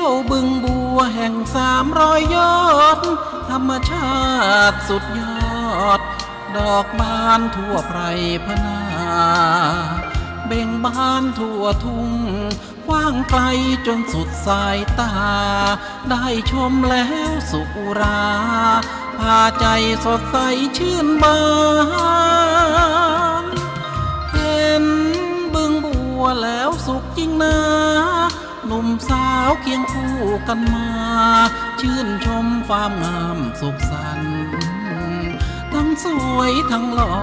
ยวบึงบัวแห่งสามรอยยอด ธรรมชาติสุดยอด ดอกบานทั่วไพรพนา เบ่งบานทั่วทุ่งกว้างไกลจนสุดสายตา ได้ชมแล้วสุขอุราพาใจสดใสชื่นบานเห็นบึงบัวแล้วสุขจริงนะ หนุ่มสาวเคียงคู่กันมา ชื่นชมความงามสุขสันต์ทั้งสวยทั้งหล่อ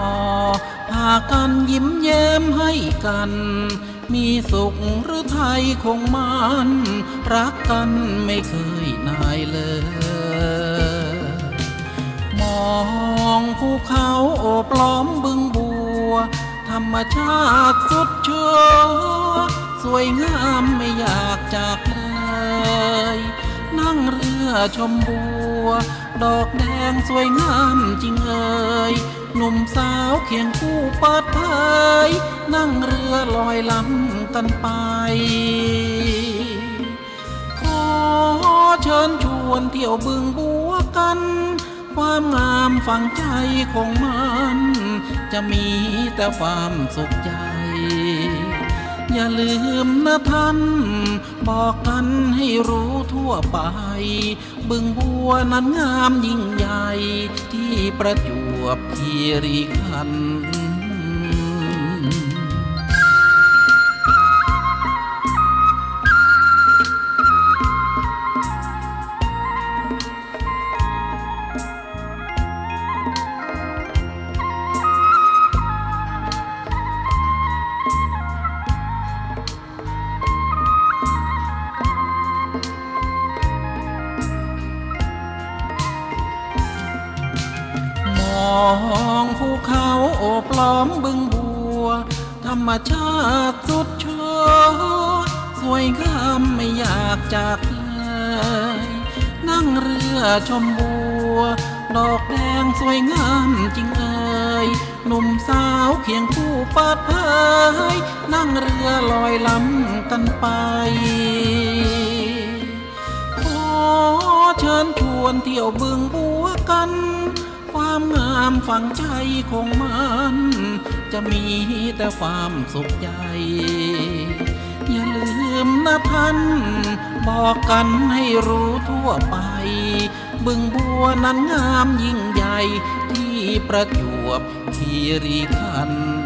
พากันยิ้มแย้มให้กัน มีสุขหรือไทยคงมันรักกันไม่เคยนายเลย มองภูเขาโอบล้อมบึงบัว ธรรมชาติสุดเชื่อ สวยงามไม่อยากจากเลย นั่งเรือชมบัว ดอกแดงสวยงามจริงเอ่ยหนุ่มสาวเคียงคู่เปิดเผยนั่งเรือลอยลำกันไป ขอเชิญชวนเที่ยวบึงบัวกัน ความงามฝังใจของมัน จะมีแต่ความสุขใจ อย่าลืมนะท่าน บอกกันให้รู้ทั่วไป บึงบัวนั้นงามยิ่งใหญ่ ที่ประจวบคีรีขันธ์ องภูเขาโอบล้อมบึงบัว ธรรมชาติสุดชดสวยงามไม่อยากจากเลยนั่งเรือชมบัว ดอกแดงสวยงามจริงเอ่ยหนุ่มสาวเคียงคู่เปิดเผยนั่งเรือลอยลำกันไปขอเชิญชวนเที่ยวบึงบัวกัน ความงามฝังใจของมันจะมีแต่ความสุขใจอย่าลืมนะท่าน บอกกันให้รู้ทั่วไป บึงบัวนั้นงามยิ่งใหญ่ที่ประจวบคีรีขันธ์